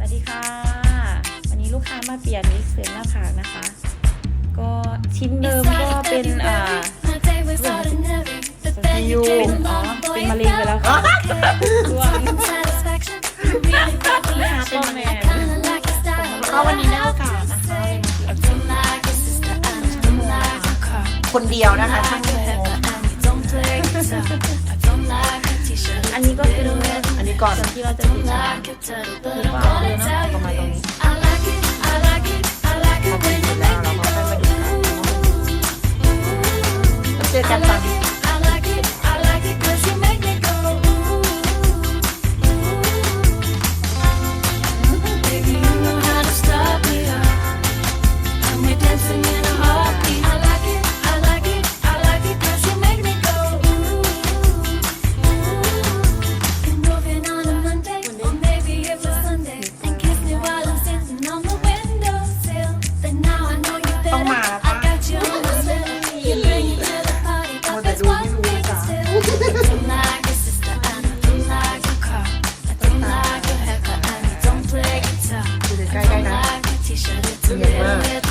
สวัสดีค่ะ วันนี้ลูกค้ามาเปลี่ยนวิกเสริมหน้าผากนะคะ ก็ชิ้นเดิมก็เป็นอ่ายูเป็นอ๋อเป็นมะเร็งไปแล้วค่ะรวมก็วันนี้ได้โอกาสนะคะคนเดียวนะคะช่างโมอันนี้ก็เป็นอันนี้ก่อนส่วนที่เราจะติด แล้ ดู I ใก